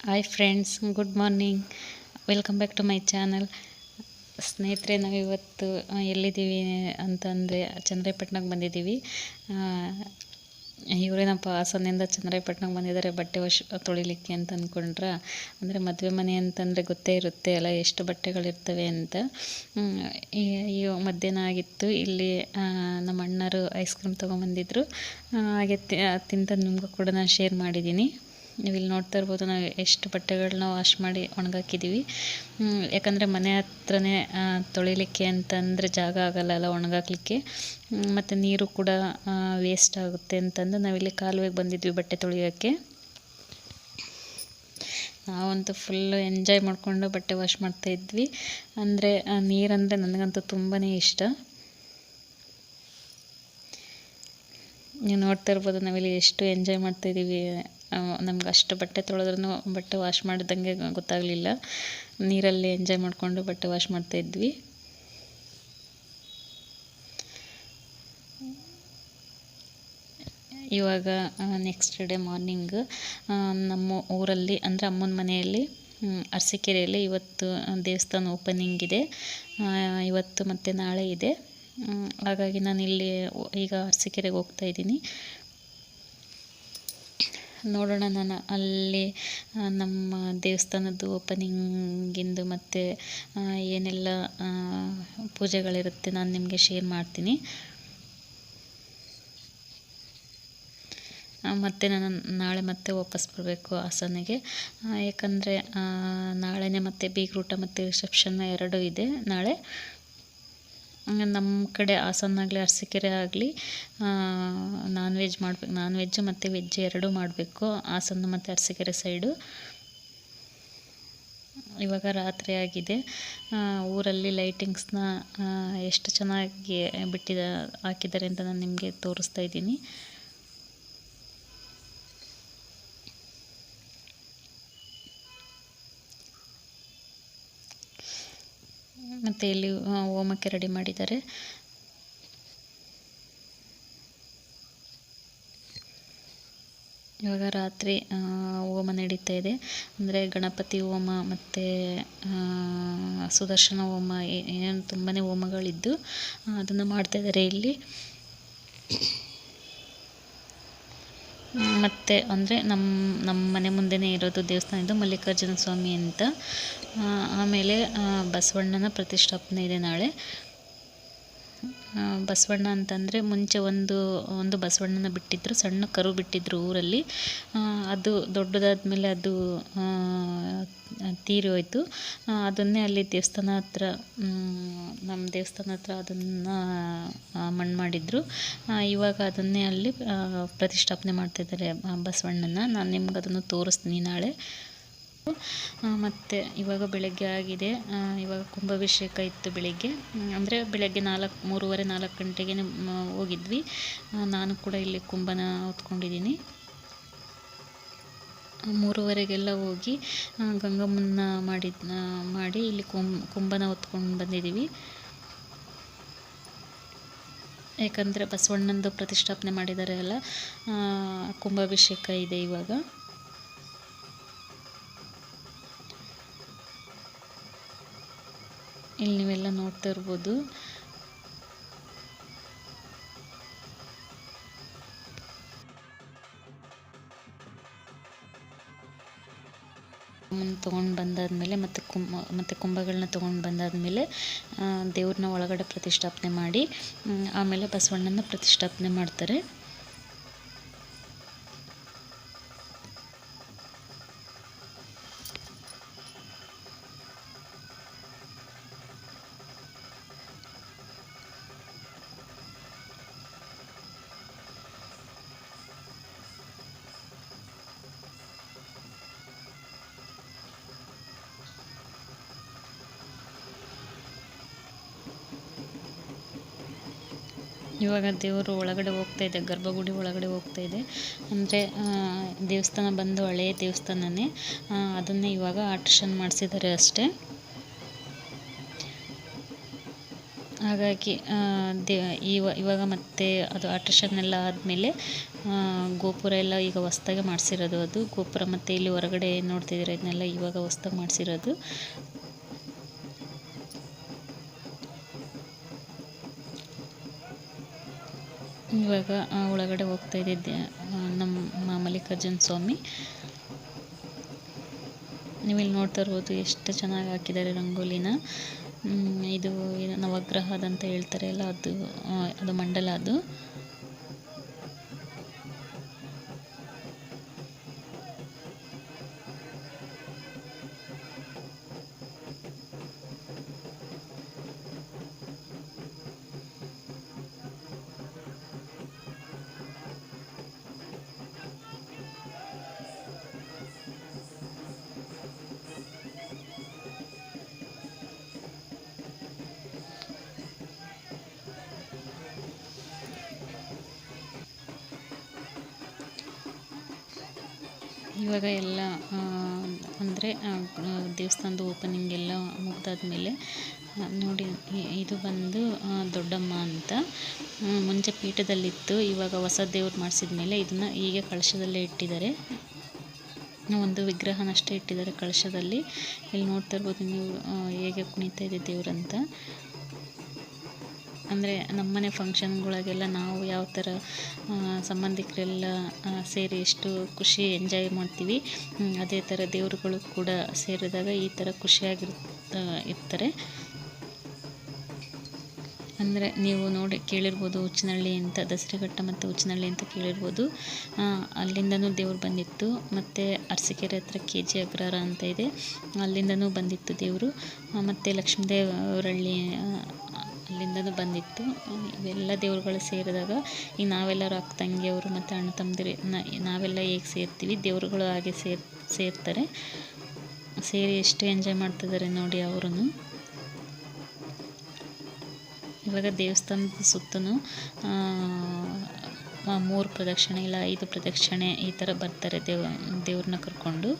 Hi friends good morning welcome back to my channel ಸ್ನೇಹಿತರೆ ನಾವು ಇವತ್ತು ಆ, ಎಲ್ಲಿದ್ದೀವಿ ಅಂತಂದರೆ ಚಂದ್ರಾಯಪಟ್ಟಣಕ್ಕೆ ಬಂದಿದ್ದೀವಿ. ಇವರೇನಪ್ಪ ಹಾಸನಿಂದ ಚಂದ್ರಾಯಪಟ್ಟಣಕ್ಕೆ ಬಂದಿದ್ದಾರೆ ಬಟ್ಟೆ ವಾಶ್ ತೊಳಿಲಿಕ್ಕೆ ಅಂತ ಅಂದ್ಕೊಂಡ್ರೆ ಅಂದರೆ ಮದುವೆ ಮನೆ ಅಂತಂದರೆ ಗೊತ್ತೇ ಇರುತ್ತೆ ಅಲ್ಲ ಎಷ್ಟು ಬಟ್ಟೆಗಳಿರ್ತವೆ ಅಂತ. ಈ ಮಧ್ಯಾಹ್ನ ಆಗಿತ್ತು. ಇಲ್ಲಿ ನಮ್ಮ ಅಣ್ಣರು ಐಸ್ ಕ್ರೀಮ್ ತೊಗೊಂಬಂದಿದ್ರು. ಹಾಗೆ ತಿಂತ ನಿಮಗೂ ಕೂಡ ನಾನು ಶೇರ್ ಮಾಡಿದ್ದೀನಿ. ನೀವು ನೋಡ್ತಾ ಇರ್ಬೋದು, ನಾವು ಎಷ್ಟು ಬಟ್ಟೆಗಳನ್ನ ವಾಶ್ ಮಾಡಿ ಒಣಗಾಕಿದ್ದೀವಿ ಯಾಕಂದರೆ ಮನೆ ಹತ್ರನೇ ತೊಳಿಲಿಕ್ಕೆ ಅಂತಂದರೆ ಜಾಗ ಆಗಲ್ಲ ಅಲ್ಲ ಒಣಗಾಕ್ಲಿಕ್ಕೆ. ಮತ್ತು ನೀರು ಕೂಡ ವೇಸ್ಟ್ ಆಗುತ್ತೆ ಅಂತಂದು ನಾವಿಲ್ಲಿ ಕಾಲುವೆಗೆ ಬಂದಿದ್ವಿ ಬಟ್ಟೆ ತೊಳೆಯೋಕ್ಕೆ. ನಾವಂತೂ ಫುಲ್ಲು ಎಂಜಾಯ್ ಮಾಡಿಕೊಂಡು ಬಟ್ಟೆ ವಾಶ್ ಮಾಡ್ತಾ ಇದ್ವಿ. ಅಂದರೆ ನೀರಂದರೆ ನನಗಂತೂ ತುಂಬಾ ಇಷ್ಟ. ನೀವು ನೋಡ್ತಾ ಇರ್ಬೋದು ನಾವಿಲ್ಲಿ ಎಷ್ಟು ಎಂಜಾಯ್ ಮಾಡ್ತಾ ಇದ್ದೀವಿ ನಮ್ಗೆ ಅಷ್ಟು ಬಟ್ಟೆ ತೊಳೆದ್ರೂ ಬಟ್ಟೆ ವಾಶ್ ಮಾಡಿದಂಗೆ ಗೊತ್ತಾಗಲಿಲ್ಲ. ನೀರಲ್ಲಿ ಎಂಜಾಯ್ ಮಾಡಿಕೊಂಡು ಬಟ್ಟೆ ವಾಶ್ ಮಾಡ್ತಾ ಇದ್ವಿ. ಇವಾಗ ನೆಕ್ಸ್ಟ್ ಡೇ ಮಾರ್ನಿಂಗ್ ನಮ್ಮ ಊರಲ್ಲಿ, ಅಂದರೆ ಅಮ್ಮನ ಮನೆಯಲ್ಲಿ ಅರಸಿಕೆರೆಯಲ್ಲಿ ಅರಸೀಕೆರೆಯಲ್ಲಿ ಇವತ್ತು ದೇವಸ್ಥಾನ ಓಪನಿಂಗ್ ಇದೆ. ಇವತ್ತು ಮತ್ತು ನಾಳೆ ಇದೆ. ಹಾಗಾಗಿ ನಾನು ಇಲ್ಲಿ ಈಗ ಅರಸಿಕೆರೆಗೆ ಹೋಗ್ತಾ ಇದ್ದೀನಿ. ನೋಡೋಣ ನಾನು. ಅಲ್ಲಿ ನಮ್ಮ ದೇವಸ್ಥಾನದ್ದು ಓಪನಿಂಗಿಂದು ಮತ್ತು ಏನೆಲ್ಲ ಪೂಜೆಗಳಿರುತ್ತೆ ನಾನು ನಿಮಗೆ ಶೇರ್ ಮಾಡ್ತೀನಿ. ಮತ್ತು ನಾನು ನಾಳೆ ಮತ್ತೆ ವಾಪಸ್ ಬರಬೇಕು ಹಾಸನಿಗೆ. ಯಾಕಂದರೆ ನಾಳೆನೇ ಮತ್ತೆ ಬೀಗ್ರೂಟ ಮತ್ತು ರಿಸೆಪ್ಷನ್ ಎರಡೂ ಇದೆ ನಾಳೆ. ನಮ್ಮ ಕಡೆ ಹಾಸನಾಗಲಿ, ಅರಸೀಕೆರೆ ಆಗಲಿ ನಾನ್ ವೆಜ್ ಮಾಡ್ಬೇಕು. ನಾನ್ ವೆಜ್ ಮತ್ತು ವೆಜ್ ಎರಡೂ ಮಾಡಬೇಕು, ಹಾಸನ ಮತ್ತು ಅರಸೀಕೆರೆ ಸೈಡು ಇವಾಗ ರಾತ್ರಿ ಆಗಿದೆ. ಊರಲ್ಲಿ ಲೈಟಿಂಗ್ಸ್ನ ಎಷ್ಟು ಚೆನ್ನಾಗಿ ಬಿಟ್ಟಿದ, ಹಾಕಿದ್ದಾರೆ ಅಂತ ನಾನು ನಿಮಗೆ ತೋರಿಸ್ತಾ ಇದ್ದೀನಿ. ಮತ್ತು ಇಲ್ಲಿ ಹೋಮಕ್ಕೆ ರೆಡಿ ಮಾಡಿದ್ದಾರೆ. ಇವಾಗ ರಾತ್ರಿ ಹೋಮ ನಡೀತಾ ಇದೆ. ಅಂದರೆ ಗಣಪತಿ ಹೋಮ ಮತ್ತು ಸುದರ್ಶನ ಹೋಮ ಏನು ತುಂಬಾ ಹೋಮಗಳಿದ್ದು ಅದನ್ನು ಮಾಡ್ತಾ ಇದ್ದಾರೆ ಇಲ್ಲಿ. ಮತ್ತು ಅಂದರೆ ನಮ್ಮ ನಮ್ಮ ಮನೆ ಮುಂದೆನೇ ಇರೋದು ದೇವಸ್ಥಾನ ಇದು ಮಲ್ಲಿಕಾರ್ಜುನ ಸ್ವಾಮಿ ಅಂತ. ಆಮೇಲೆ ಬಸವಣ್ಣನ ಪ್ರತಿಷ್ಠಾಪನೆ ಇದೆ ನಾಳೆ. ಬಸವಣ್ಣ ಅಂತಂದರೆ ಮುಂಚೆ ಒಂದು ಒಂದು ಬಸವಣ್ಣನ ಬಿಟ್ಟಿದ್ರು, ಸಣ್ಣ ಕರು ಬಿಟ್ಟಿದ್ರು ಊರಲ್ಲಿ. ಅದು ದೊಡ್ಡದಾದ ಮೇಲೆ ಅದು ತೀರಿ ಹೋಯಿತು. ಅದನ್ನೇ ಅಲ್ಲಿ ದೇವಸ್ಥಾನ ಹತ್ರ ನಮ್ಮ ದೇವಸ್ಥಾನ ಹತ್ರ ಅದನ್ನು ಮಣ್ಣು ಮಾಡಿದ್ರು. ಇವಾಗ ಅದನ್ನೇ ಅಲ್ಲಿ ಪ್ರತಿಷ್ಠಾಪನೆ ಮಾಡ್ತಿದ್ದಾರೆ ಆ, ಬಸವಣ್ಣನ. ನಾನು ನಿಮ್ಗೆ ಅದನ್ನು ತೋರಿಸ್ತೀನಿ ನಾಳೆ. ಮತ್ತು ಇವಾಗ ಬೆಳಗ್ಗೆ ಆಗಿದೆ. ಇವಾಗ ಕುಂಭಾಭಿಷೇಕ ಇತ್ತು ಬೆಳಗ್ಗೆ. ಅಂದರೆ ಬೆಳಗ್ಗೆ ನಾಲ್ಕು ಮೂರುವರೆ ನಾಲ್ಕು ಗಂಟೆಗೆ ಹೋಗಿದ್ವಿ. ನಾನು ಕೂಡ ಇಲ್ಲಿ ಕುಂಭನ ಹೊತ್ಕೊಂಡಿದ್ದೀನಿ. ಮೂರುವರೆಗೆಲ್ಲ ಹೋಗಿ ಗಂಗಮ್ಮನ ಮಾಡಿ ಆ, ಮಾಡಿ ಇಲ್ಲಿ ಕುಂ ಕುಂಭನ ಹೊತ್ಕೊಂಡು ಬಂದಿದ್ದೀವಿ ಯಾಕಂದರೆ ಬಸವಣ್ಣಂದು ಪ್ರತಿಷ್ಠಾಪನೆ ಮಾಡಿದ್ದಾರೆ ಅಲ್ಲ ಕುಂಭಾಭಿಷೇಕ ಇದೆ ಇವಾಗ. ಇಲ್ಲಿ ನೀವೆಲ್ಲ ನೋಡ್ತಾ ಇರ್ಬೋದು. ತೊಗೊಂಡು ಬಂದಾದಮೇಲೆ ಮತ್ತು ಕುಂಭ, ಮತ್ತು ಕುಂಭಗಳನ್ನ ತೊಗೊಂಡು ಬಂದಾದಮೇಲೆ ದೇವ್ರನ್ನ ಒಳಗಡೆ ಪ್ರತಿಷ್ಠಾಪನೆ ಮಾಡಿ ಆಮೇಲೆ ಬಸವಣ್ಣನ ಪ್ರತಿಷ್ಠಾಪನೆ ಮಾಡ್ತಾರೆ. ಇವಾಗ ದೇವರು ಒಳಗಡೆ ಹೋಗ್ತಾ ಇದೆ, ಗರ್ಭಗುಡಿ ಒಳಗಡೆ ಹೋಗ್ತಾ ಇದೆ. ಅಂದರೆ ದೇವಸ್ಥಾನ ಬಂದು ಹಳೆಯ ದೇವಸ್ಥಾನನೇ. ಅದನ್ನೇ ಇವಾಗ ಆಲ್ಟ್ರೇಷನ್ ಮಾಡಿಸಿದ್ದಾರೆ ಅಷ್ಟೇ. ಹಾಗಾಗಿ ದೇ, ಇವ, ಇವಾಗ ಮತ್ತೆ ಅದು ಆಲ್ಟ್ರೇಷನ್ ಎಲ್ಲ ಆದಮೇಲೆ ಗೋಪುರ ಎಲ್ಲ ಈಗ ಹೊಸ್ದಾಗೆ ಮಾಡಿಸಿರೋದು ಅದು. ಗೋಪುರ ಮತ್ತು ಇಲ್ಲಿ ಹೊರಗಡೆ ನೋಡ್ತಿದ್ದೀರ, ಇದನ್ನೆಲ್ಲ ಇವಾಗ ಹೊಸ್ದಾಗಿ ಮಾಡಿಸಿರೋದು. ಇವಾಗ ಒಳಗಡೆ ಹೋಗ್ತಾ ಇದ್ದಿದ್ದೆ ನಮ್ಮ ಮಲ್ಲಿಕಾರ್ಜುನ ಸ್ವಾಮಿ. ನೀವು ಇಲ್ಲಿ ನೋಡ್ತಾ ಇರ್ಬೋದು ಎಷ್ಟು ಚೆನ್ನಾಗಿ ಹಾಕಿದ್ದಾರೆ ರಂಗೋಲಿನ. ಇದು ನವಗ್ರಹದಂತ ನವಗ್ರಹ ಅದಂತ ಹೇಳ್ತಾರೆ ಅಲ್ಲ, ಅದು ಅದು ಮಂಡಲ ಅದು. ಇವಾಗ ಎಲ್ಲ ಅಂದರೆ ದೇವಸ್ಥಾನದ ಓಪನಿಂಗ್ ಎಲ್ಲ ಮುಗ್ದಾದ್ಮೇಲೆ ನೋಡಿ ಇದು ಬಂದು ದೊಡ್ಡಮ್ಮ ಅಂತ ಮುಂಚೆ ಪೀಠದಲ್ಲಿತ್ತು, ಇವಾಗ ಹೊಸ ದೇವ್ರು ಮಾಡಿಸಿದ ಮೇಲೆ ಇದನ್ನು ಹೀಗೆ ಕಳಶದಲ್ಲೇ ಇಟ್ಟಿದ್ದಾರೆ. ಒಂದು ವಿಗ್ರಹನಷ್ಟೇ ಇಟ್ಟಿದ್ದಾರೆ ಕಳಶದಲ್ಲಿ. ಇಲ್ಲಿ ನೋಡ್ತಾ ಇರ್ಬೋದು ನೀವು ಹೇಗೆ ಕುಣಿತಾ ಇದೆ ದೇವ್ರಂತ. ಅಂದರೆ ನಮ್ಮನೆ ಫಂಕ್ಷನ್ಗಳಿಗೆಲ್ಲ ನಾವು ಯಾವ ಥರ ಸಂಬಂಧಿಕರೆಲ್ಲ ಸೇರಿ ಎಷ್ಟು ಖುಷಿ ಎಂಜಾಯ್ ಮಾಡ್ತೀವಿ ಅದೇ ಥರ ದೇವರುಗಳು ಕೂಡ ಸೇರಿದಾಗ ಈ ಥರ ಖುಷಿಯಾಗಿರ್ ಆ, ಇರ್ತಾರೆ. ಅಂದರೆ ನೀವು ನೋಡಿ ಕೇಳಿರ್ಬೋದು ಉಚ್ಚನಹಳ್ಳಿ ಅಂತ ದಸರೆಘಟ್ಟ ಮತ್ತು ಉಚ್ಚನಹಳ್ಳಿ ಅಂತ ಕೇಳಿರ್ಬೋದು. ಅಲ್ಲಿಂದನೂ ದೇವ್ರು ಬಂದಿತ್ತು. ಮತ್ತು ಅರಸಿಕೆರೆ ಹತ್ರ ಕೆ ಜಿ ಅಗ್ರಹಾರ ಅಂತ ಇದೆ. ಅಲ್ಲಿಂದನೂ ಬಂದಿತ್ತು ದೇವರು. ಮತ್ತು ಲಕ್ಷ್ಮೀದೇವರಳ್ಳಿ ಅಲ್ಲಿಂದನೂ ಬಂದಿತ್ತು. ಇವೆಲ್ಲ ದೇವ್ರುಗಳು ಸೇರಿದಾಗ ಈಗ ನಾವೆಲ್ಲರೂ ಅಕ್ಕ ತಂಗಿಯವರು ಮತ್ತು ಅಣ್ಣ ತಮ್ಮದಿರು ನಾವೆಲ್ಲ ಹೇಗೆ ಸೇರ್ತೀವಿ, ದೇವ್ರುಗಳು ಹಾಗೆ ಸೇರ್, ಸೇರ್ತಾರೆ. ಸೇರಿ ಎಷ್ಟು ಎಂಜಾಯ್ ಮಾಡ್ತಿದ್ದಾರೆ ನೋಡಿ ಅವರು ಇವಾಗ ದೇವಸ್ಥಾನದ ಸುತ್ತಲೂ ಮೂರು ಪ್ರದಕ್ಷಿಣೆ ಇಲ್ಲ ಐದು ಪ್ರದಕ್ಷಿಣೆ ಈ ಥರ ಬರ್ತಾರೆ ದೇವ, ದೇವ್ರನ್ನ ಕರ್ಕೊಂಡು.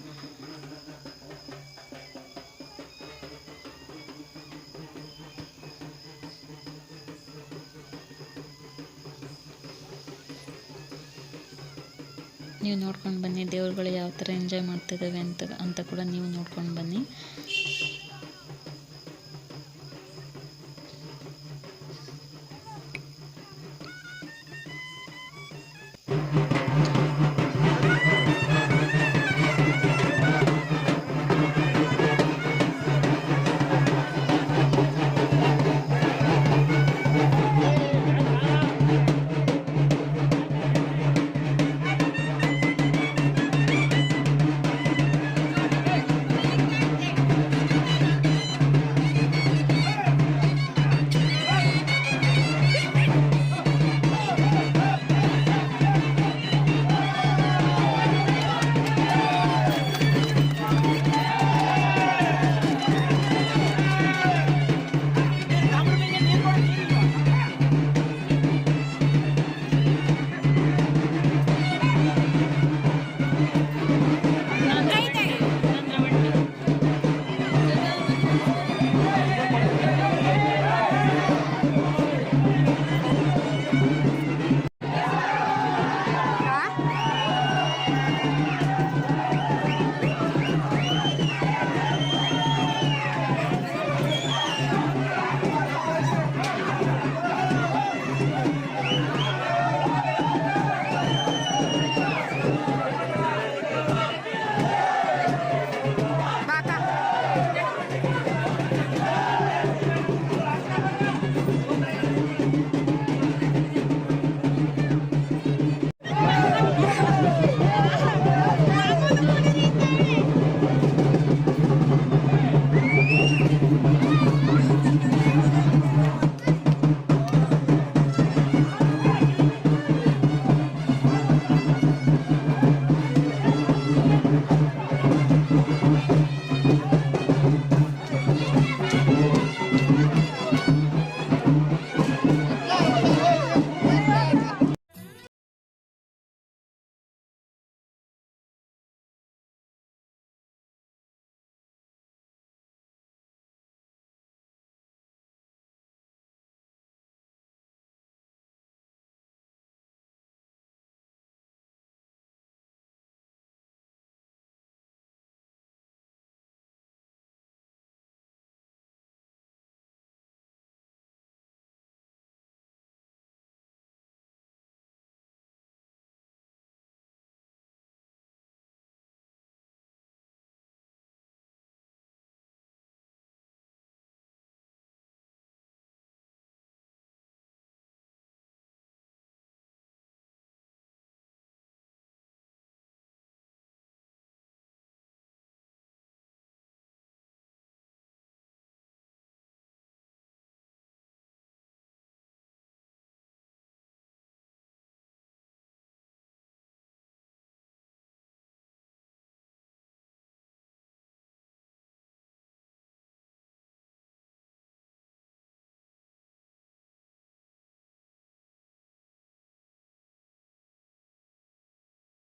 ನೋಡ್ಕೊಂಡು ಬನ್ನಿ. ದೇವ್ರುಗಳು ಯಾವ ಥರ ಎಂಜಾಯ್ ಮಾಡ್ತಿದ್ದಾವೆ ಅಂತ ಅಂತ ಕೂಡ ನೀವು ನೋಡ್ಕೊಂಡು ಬನ್ನಿ.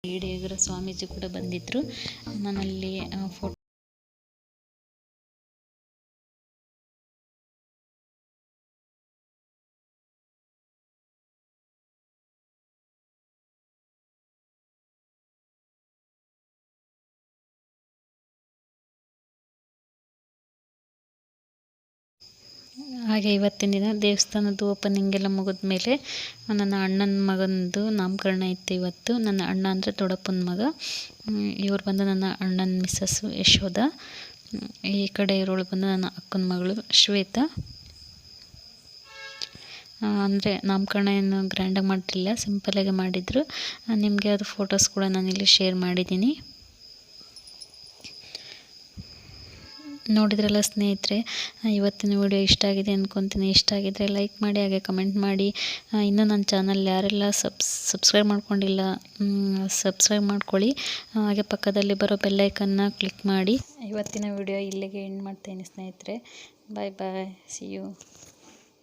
ಯಡಿಯೂರ ಸ್ವಾಮೀಜಿ ಕೂಡ ಬಂದಿದ್ದರು ನಾನಲ್ಲಿ ಫೋಟೋ ಹಾಗೆ ಇವತ್ತಿನ ದಿನ ದೇವಸ್ಥಾನದ್ದು ಓಪನಿಂಗ್ ಎಲ್ಲ ಮುಗಿದ ಮೇಲೆ ನನ್ನ ಅಣ್ಣನ ಮಗನದು ನಾಮಕರಣ ಇತ್ತು ಇವತ್ತು. ನನ್ನ ಅಣ್ಣ ಅಂದರೆ ದೊಡ್ಡಪ್ಪನ ಮಗ. ಇವ್ರು ಬಂದು ನನ್ನ ಅಣ್ಣನ ಮಿಸ್ಸಸ್ಸು ಯಶೋಧ. ಈ ಕಡೆ ಇರೋಳು ಬಂದು ನನ್ನ ಅಕ್ಕನ ಮಗಳು ಶ್ವೇತಾ. ಅಂದರೆ ನಾಮಕರಣ ಏನು ಗ್ರ್ಯಾಂಡಾಗಿ ಮಾಡಿರಲಿಲ್ಲ ಸಿಂಪಲಾಗಿ ಮಾಡಿದರು. ನಿಮಗೆ ಅದು ಫೋಟೋಸ್ ಕೂಡ ನಾನಿಲ್ಲಿ ಶೇರ್ ಮಾಡಿದ್ದೀನಿ. ನೋಡಿದ್ರಲ್ಲ ಸ್ನೇಹಿತರೆ ಇವತ್ತಿನ ವಿಡಿಯೋ ಇಷ್ಟ ಆಗಿದೆ ಅಂದ್ಕೊತೀನಿ ಇಷ್ಟ ಆಗಿದ್ದರೆ ಲೈಕ್ ಮಾಡಿ, ಹಾಗೆ ಕಮೆಂಟ್ ಮಾಡಿ. ಇನ್ನೂ ನನ್ನ ಚಾನಲ್ ಯಾರೆಲ್ಲ ಸಬ್ಸ್ ಸಬ್ಸ್ಕ್ರೈಬ್ ಮಾಡ್ಕೊಂಡಿಲ್ಲ ಸಬ್ಸ್ಕ್ರೈಬ್ ಮಾಡ್ಕೊಳ್ಳಿ. ಹಾಗೆ ಪಕ್ಕದಲ್ಲಿ ಬರೋ ಬೆಲ್ಲೈಕನ್ನ ಕ್ಲಿಕ್ ಮಾಡಿ. ಇವತ್ತಿನ ವಿಡಿಯೋ ಇಲ್ಲಿಗೆ ಎಂಡ್ ಮಾಡ್ತೇನೆ ಸ್ನೇಹಿತರೆ. ಬಾಯ್ ಬಾಯ್ ಸಿ ಯು